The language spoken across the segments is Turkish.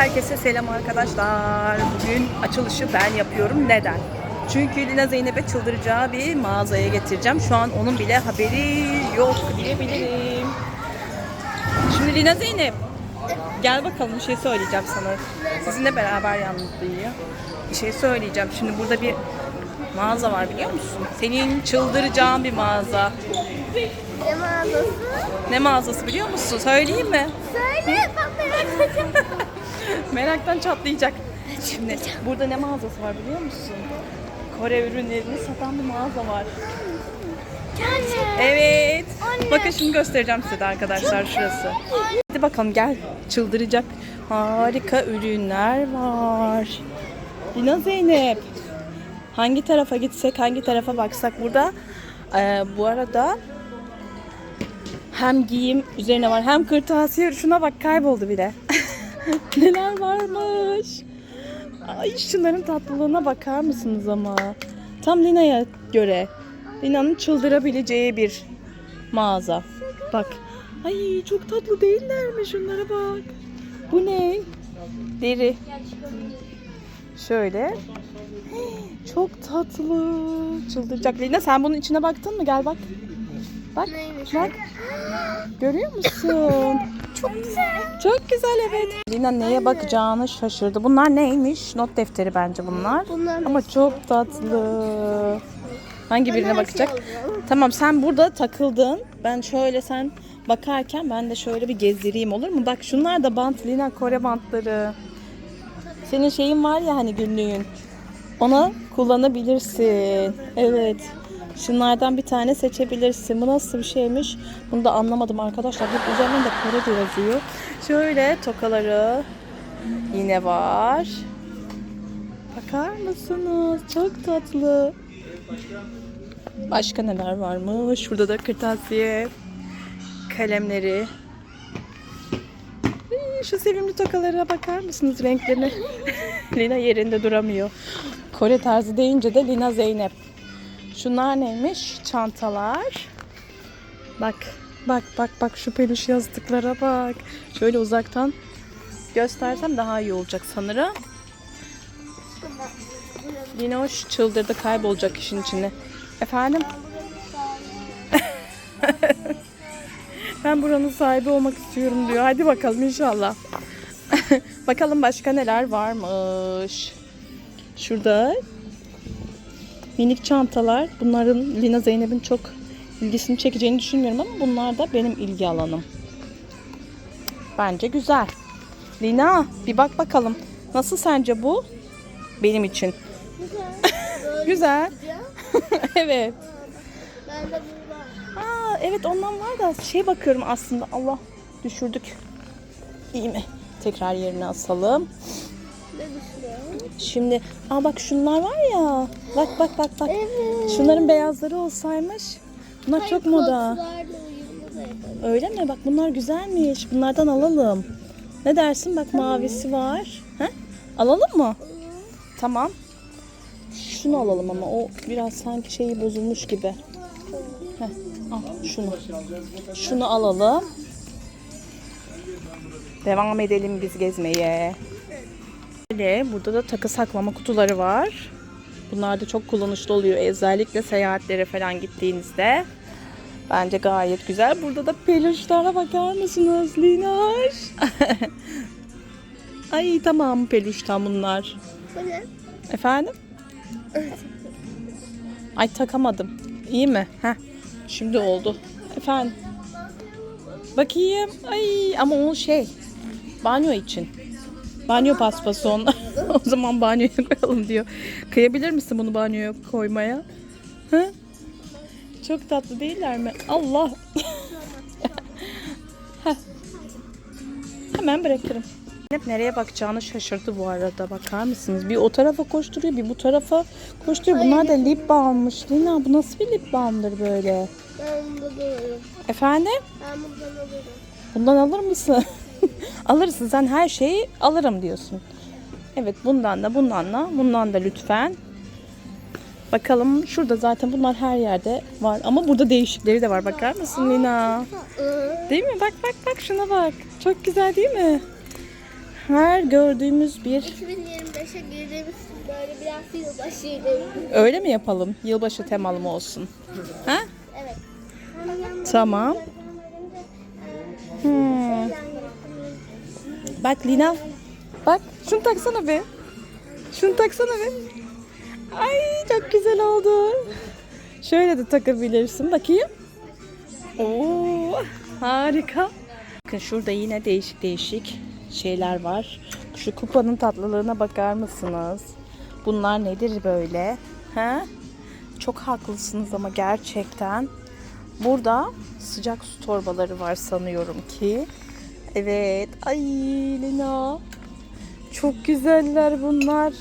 Herkese selam arkadaşlar. Bugün açılışı ben yapıyorum. Neden? Çünkü Lina Zeynep'e çıldıracağı bir mağazaya getireceğim. Şu an onun bile haberi yok diyebilirim. Şimdi Lina Zeynep gel bakalım bir şey söyleyeceğim sana. Sizinle beraber yalnız duyuyor. Bir şey söyleyeceğim. Şimdi burada bir mağaza var biliyor musun? Senin çıldıracağın bir mağaza. Ne mağazası? Ne mağazası biliyor musun? Söyleyeyim mi? Söyle bak merak ettim. Meraktan çatlayacak. Şimdi burada ne mağazası var biliyor musun? Kore ürünlerini satan bir mağaza var. Anne. Evet. Anne. Bakın şimdi göstereceğim size de arkadaşlar şurası. Hadi bakalım gel. Çıldıracak harika ürünler var. Lina Zeynep. Hangi tarafa gitsek, hangi tarafa baksak burada. Ee, bu arada hem giyim üzerine var hem kırtasiye. Şuna bak kayboldu bile. Neler varmış. Ay şunların tatlılığına bakar mısınız ama? Tam Lina'ya göre. Lina'nın çıldırabileceği bir mağaza. Bak. Ay çok tatlı değiller mi? Şunlara bak. Bu ne? Deri. Şöyle. Çok tatlı. Çıldıracak. Lina sen bunun içine baktın mı? Gel bak. Bak. Bak. Görüyor musun? Çok güzel. Çok güzel evet. Lina neye bakacağını şaşırdı. Bunlar neymiş? Not defteri bence bunlar. Bunlar Ama çok tatlı. Hangi birine bakacak? Tamam sen burada takıldın. Ben şöyle sen bakarken ben de şöyle bir gezdireyim olur mu? Bak şunlar da bant Lina Kore bantları. Senin şeyin var ya hani günlüğün. Ona kullanabilirsin. Evet. Şunlardan bir tane seçebilirsin. Bu nasıl bir şeymiş? Bunu da anlamadım arkadaşlar. Hep üzerinde de yazıyor. Şöyle tokaları yine var. Bakar mısınız? Çok tatlı. Başka neler varmış? Şurada da kırtasiye, kalemleri. Ay, Şu sevimli tokalara bakar mısınız renklerine? Lina yerinde duramıyor. Kore tarzı deyince de Lina Zeynep. Şunlar neymiş? Çantalar. Bak, bak, bak, bak şu peluş yazdıklara bak. Şöyle uzaktan göstersem daha iyi olacak sanırım. Lina hoş çıldırdı kaybolacak işin içine. Efendim? ben buranın sahibi olmak istiyorum diyor. Hadi bakalım inşallah. bakalım başka neler varmış. Şurada minik çantalar. Bunların Lina Zeynep'in çok ilgisini çekeceğini düşünmüyorum ama bunlar da benim ilgi alanım. Bence güzel. Lina bir bak bakalım. Nasıl sence bu? Benim için. Güzel. Güzel. evet. Ben de. Aa, evet ondan var da şey bakıyorum aslında. Allah düşürdük. İyi mi? Tekrar yerine asalım. Ne düşünüyorsun? Şimdi aa bak şunlar var ya. Bak bak bak bak. Evet. Şunların beyazları olsaymış. Bunlar çok moda. Öyle mi? Bak bunlar güzelmiş. Bunlardan alalım. Ne dersin? Bak mavisi var. He? Alalım mı? Tamam. Şunu alalım ama o biraz sanki şeyi bozulmuş gibi. Heh, al şunu. Şunu alalım. Devam edelim biz gezmeye. Böyle burada da takı saklama kutuları var. Bunlar da çok kullanışlı oluyor. Özellikle seyahatlere falan gittiğinizde. Bence gayet güzel. Burada da peluşlara bakar mısınız Linaş? Ay tamam peluştan bunlar. Bu ne? Efendim? Ay takamadım. İyi mi? Heh. Şimdi oldu. Efendim? Bakayım. Ay ama o şey. Banyo için. Banyo paspası onlar. o zaman banyoya koyalım diyor. Kıyabilir misin bunu banyoya koymaya? Hı? Çok tatlı değiller mi? Allah. Hemen bırakırım. Hep nereye bakacağını şaşırdı bu arada. Bakar mısınız? Bir o tarafa koşturuyor, bir bu tarafa koşturuyor. Bunlar da lip balmmış. Lina bu nasıl bir lip balmdır böyle? Ben bundan alırım. Efendim? Ben bundan alırım. Bundan alır mısın? Alırsın. Sen her şeyi alırım diyorsun. Evet bundan da bundan da bundan da lütfen. Bakalım şurada zaten bunlar her yerde var. Ama burada değişikleri de var. Bakar mısın Lina? Değil mi? Bak bak bak şuna bak. Çok güzel değil mi? her gördüğümüz bir 2025'e girdiğimiz böyle biraz yılbaşıydı. öyle mi yapalım? Yılbaşı temalı mı olsun? Ha? Evet. Tamam. Hmm. Bak Lina. Bak şunu taksana be. Şunu taksana be. Ay çok güzel oldu. Şöyle de takabilirsin. Bakayım. Oo, harika. Bakın şurada yine değişik değişik şeyler var. Şu kupanın tatlılığına bakar mısınız? Bunlar nedir böyle? He? Çok haklısınız ama gerçekten. Burada sıcak su torbaları var sanıyorum ki. Evet. Ay Lina. Çok güzeller bunlar.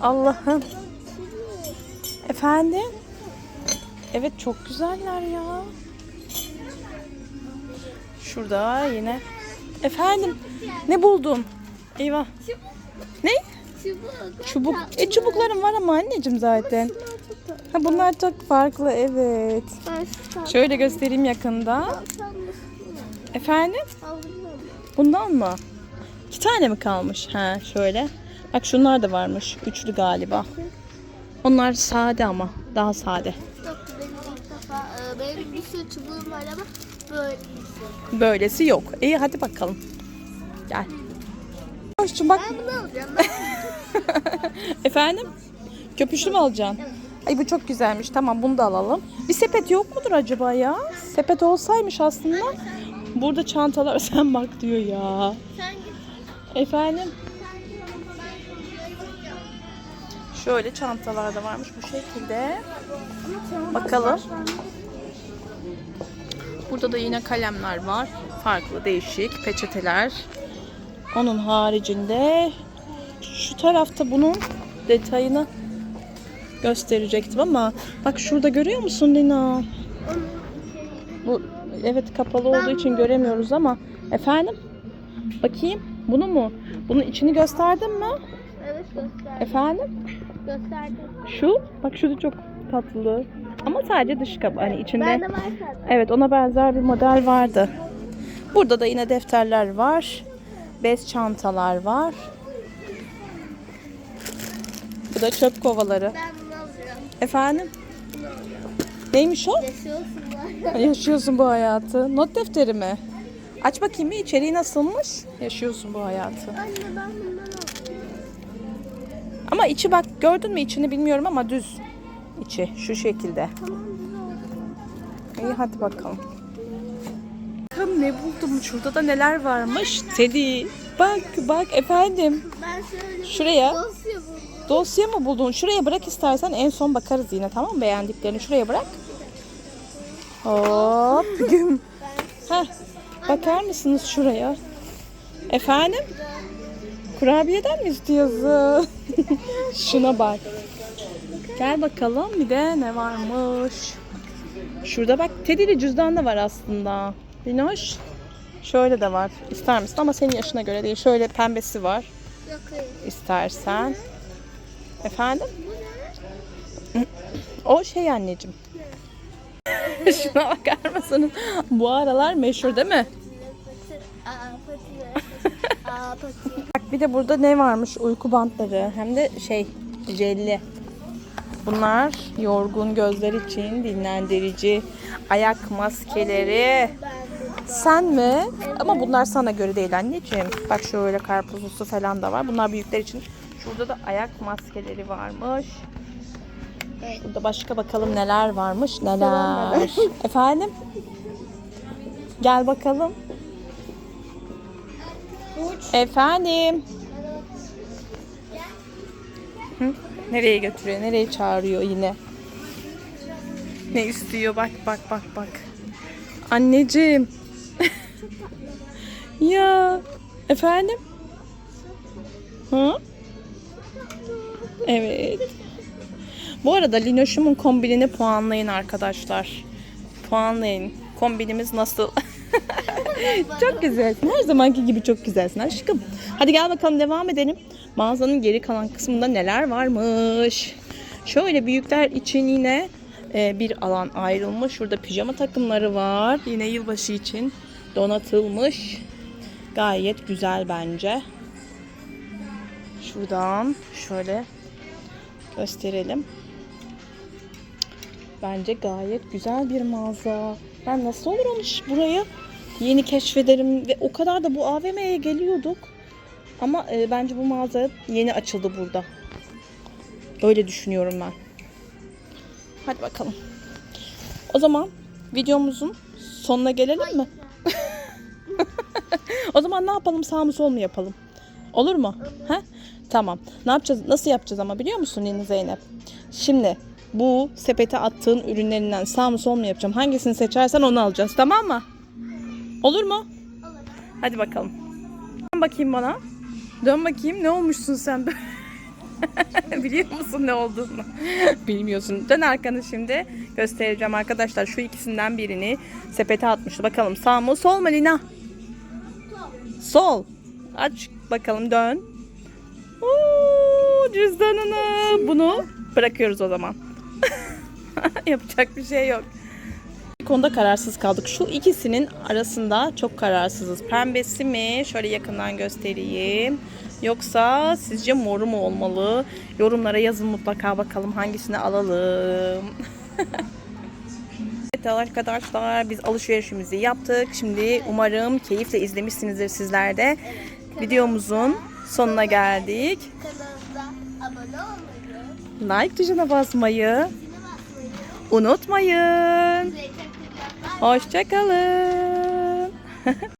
Allah'ım. Efendim? Evet çok güzeller ya. Şurada yine. Efendim? Ne buldun? Eyvah. Ne? Çubuk. Çubuk. E çubuklarım var ama anneciğim zaten. Ha bunlar çok farklı evet. Şöyle göstereyim yakında. Efendim? Bundan mı? İki tane mi kalmış? Ha şöyle. Bak şunlar da varmış. Üçlü galiba. Onlar sade ama. Daha sade. Yok benim e, benim bir sürü çubuğum var ama böyle bir şey. Böylesi yok. İyi hadi bakalım. Gel. Hoşçum bak. Ben bunu alacağım. Efendim? Köpüşlü mü alacaksın? Ay bu çok güzelmiş. Tamam bunu da alalım. Bir sepet yok mudur acaba ya? Sepet olsaymış aslında. Burada çantalar sen bak diyor ya. sen. Efendim? Şöyle çantalar da varmış bu şekilde. Bakalım. Burada da yine kalemler var. Farklı değişik peçeteler. Onun haricinde şu tarafta bunun detayını gösterecektim ama bak şurada görüyor musun Lina? Bu evet kapalı olduğu için göremiyoruz ama efendim bakayım bunu mu? Bunun içini gösterdin mi? Evet göster. Efendim? Gösterdim. Şu bak şu da çok tatlı. Ama sadece dış kap hani içinde. Ben de var. Evet ona benzer bir model vardı. Burada da yine defterler var. Bez çantalar var. Bu da çöp kovaları. Ben bunu alacağım. Efendim? Neymiş o? Yaşıyorsun. Yaşıyorsun bu hayatı. Not defteri mi? Aç bakayım bir içeriği nasılmış? Yaşıyorsun bu hayatı. Anne ben bundan. Ama içi bak gördün mü içini bilmiyorum ama düz. içi şu şekilde. Tamam. İyi hadi bakalım. Bakalım ne buldum? Şurada da neler varmış? Teddy. Bak bak efendim. Ben şöyle Şuraya. dosya buldum. Dosya mı buldun? Şuraya bırak istersen en son bakarız yine tamam mı? Beğendiklerini şuraya bırak. Hop. Güm. Bakar mısınız şuraya? Efendim? Kurabiyeden mi istiyorsun? Şuna bak. Gel bakalım bir de ne varmış. Şurada bak Teddy'li cüzdan da var aslında. Dinoş. Şöyle de var. İster misin? Ama senin yaşına göre değil. Şöyle pembesi var. Yok. İstersen. Efendim? O şey anneciğim. Şuna bakar mısınız? Bu aralar meşhur değil mi? Bak bir de burada ne varmış? Uyku bantları. Hem de şey jelli. Bunlar yorgun gözler için dinlendirici ayak maskeleri. Sen mi? Ama bunlar sana göre değil anneciğim. Bak şöyle karpuzlusu falan da var. Bunlar büyükler için. Şurada da ayak maskeleri varmış. Burada başka bakalım neler varmış. Neler. Efendim? Gel bakalım. Efendim. Hı? Nereye götürüyor? Nereye çağırıyor yine? Ne istiyor? Bak bak bak bak. Anneciğim. ya. Efendim? Hı? Evet. Bu arada Linoş'umun kombinini puanlayın arkadaşlar. Puanlayın. Kombinimiz nasıl? çok güzelsin. Her zamanki gibi çok güzelsin aşkım. Hadi gel bakalım devam edelim. Mağazanın geri kalan kısmında neler varmış. Şöyle büyükler için yine e, bir alan ayrılmış. Şurada pijama takımları var. Yine yılbaşı için donatılmış. Gayet güzel bence. Şuradan şöyle gösterelim. Bence gayet güzel bir mağaza. Ben nasıl olur onu ş- burayı yeni keşfederim ve o kadar da bu AVM'ye geliyorduk. Ama e, bence bu mağaza yeni açıldı burada. Öyle düşünüyorum ben. Hadi bakalım. O zaman videomuzun sonuna gelelim mi? O zaman ne yapalım? Sağ mı sol mu yapalım? Olur mu? Ha? Tamam. Ne yapacağız? Nasıl yapacağız ama biliyor musun Yeni Zeynep? Şimdi bu sepete attığın ürünlerinden sağ mı sol mu yapacağım? Hangisini seçersen onu alacağız. Tamam mı? Olur mu? Olur. Hadi bakalım. Dön bakayım bana. Dön bakayım ne olmuşsun sen böyle? Biliyor musun ne olduğunu? Bilmiyorsun. Dön arkanı şimdi. Göstereceğim arkadaşlar. Şu ikisinden birini sepete atmıştı. Bakalım sağ mı sol mu Lina? Sol. Aç bakalım dön. Oo, cüzdanını. Bunu bırakıyoruz o zaman. Yapacak bir şey yok. Bir konuda kararsız kaldık. Şu ikisinin arasında çok kararsızız. Pembesi mi? Şöyle yakından göstereyim. Yoksa sizce moru mu olmalı? Yorumlara yazın mutlaka bakalım hangisini alalım. Evet arkadaşlar biz alışverişimizi yaptık. Şimdi umarım keyifle izlemişsinizdir sizler de. Videomuzun sonuna geldik. Kanalımıza abone olmayı, Like tuşuna basmayı unutmayın. Hoşçakalın.